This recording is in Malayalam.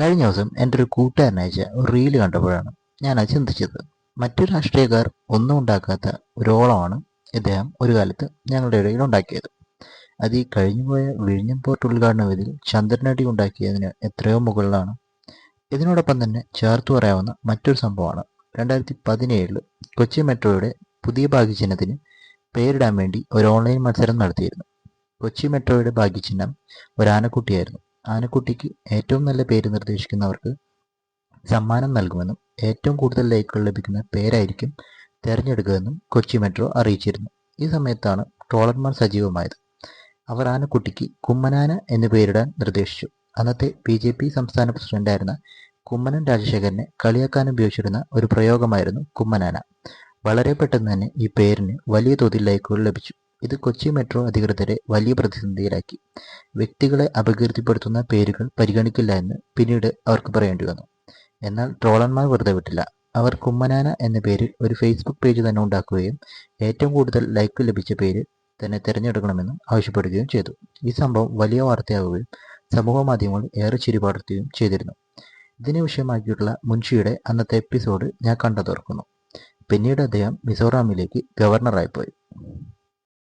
കഴിഞ്ഞ ദിവസം എന്റെ ഒരു കൂട്ടുകാരൻ അയച്ച ഒരു റീൽ കണ്ടപ്പോഴാണ് ഞാൻ അത് ചിന്തിച്ചത്. മറ്റു രാഷ്ട്രീയക്കാർ ഒന്നും ഉണ്ടാക്കാത്ത ഒരോളമാണ് ഇദ്ദേഹം ഒരു കാലത്ത് ഞങ്ങളുടെ ഇടയിൽ ഉണ്ടാക്കിയത്. അത് ഈ കഴിഞ്ഞുപോയ വിഴിഞ്ഞം ഉദ്ഘാടന വേദിയിൽ ചന്ദ്രനടി ഉണ്ടാക്കിയതിന് എത്രയോ മുകളിലാണ്. ഇതിനോടൊപ്പം തന്നെ ചേർത്ത് പറയാവുന്ന മറ്റൊരു സംഭവമാണ്. രണ്ടായിരത്തി പതിനേഴിൽ കൊച്ചി മെട്രോയുടെ പുതിയ ഭാഗ്യചിഹ്നത്തിന് പേരിടാൻ വേണ്ടി ഒരു ഓൺലൈൻ മത്സരം നടത്തിയിരുന്നു. കൊച്ചി മെട്രോയുടെ ഭാഗ്യചിഹ്നം ഒരു ആനക്കുട്ടിയായിരുന്നു. ആനക്കുട്ടിക്ക് ഏറ്റവും നല്ല പേര് നിർദ്ദേശിക്കുന്നവർക്ക് സമ്മാനം നൽകുമെന്നും ഏറ്റവും കൂടുതൽ ലൈക്കുകൾ ലഭിക്കുന്ന പേരായിരിക്കും തിരഞ്ഞെടുക്കുകയെന്നും കൊച്ചി മെട്രോ അറിയിച്ചിരുന്നു. ഈ സമയത്താണ് ട്രോളർമാർ സജീവമായത്. അവർ ആനക്കുട്ടിക്ക് കുമ്മനാന എന്ന് പേരിടാൻ നിർദ്ദേശിച്ചു. അന്നത്തെ ബി ജെ പി സംസ്ഥാന പ്രസിഡന്റായിരുന്ന കുമ്മനം രാജശേഖരനെ കളിയാക്കാൻ ഉപയോഗിച്ചിരുന്ന ഒരു പ്രയോഗമായിരുന്നു കുമ്മനാന. വളരെ പെട്ടെന്ന് തന്നെ ഈ പേരിന് വലിയ തോതിൽ ലൈക്കുകൾ ലഭിച്ചു. ഇത് കൊച്ചി മെട്രോ അധികൃതരെ വലിയ പ്രതിസന്ധിയിലാക്കി. വ്യക്തികളെ അപകീർത്തിപ്പെടുത്തുന്ന പേരുകൾ പരിഗണിക്കില്ല എന്ന് പിന്നീട് അവർക്ക് പറയേണ്ടി വന്നു. എന്നാൽ ട്രോളന്മാർ വെറുതെ വിട്ടില്ല. അവർ കുമ്മനാന എന്ന പേരിൽ ഒരു ഫേസ്ബുക്ക് പേജ് തന്നെ ഉണ്ടാക്കുകയും ഏറ്റവും കൂടുതൽ ലൈക്ക് ലഭിച്ച പേര് തന്നെ തിരഞ്ഞെടുക്കണമെന്നും ആവശ്യപ്പെടുകയും ചെയ്തു. ഈ സംഭവം വലിയ വാർത്തയാവുകയും സമൂഹ മാധ്യമങ്ങൾ ഏറെ ചിരിപാടുത്തുകയും ചെയ്തിരുന്നു. ഇതിനെ വിഷയമാക്കിയിട്ടുള്ള മുൻഷിയുടെ അന്നത്തെ എപ്പിസോഡ് ഞാൻ കണ്ടതോർക്കുന്നു. പിന്നീട് അദ്ദേഹം മിസോറാമിലേക്ക് ഗവർണറായി പോയി.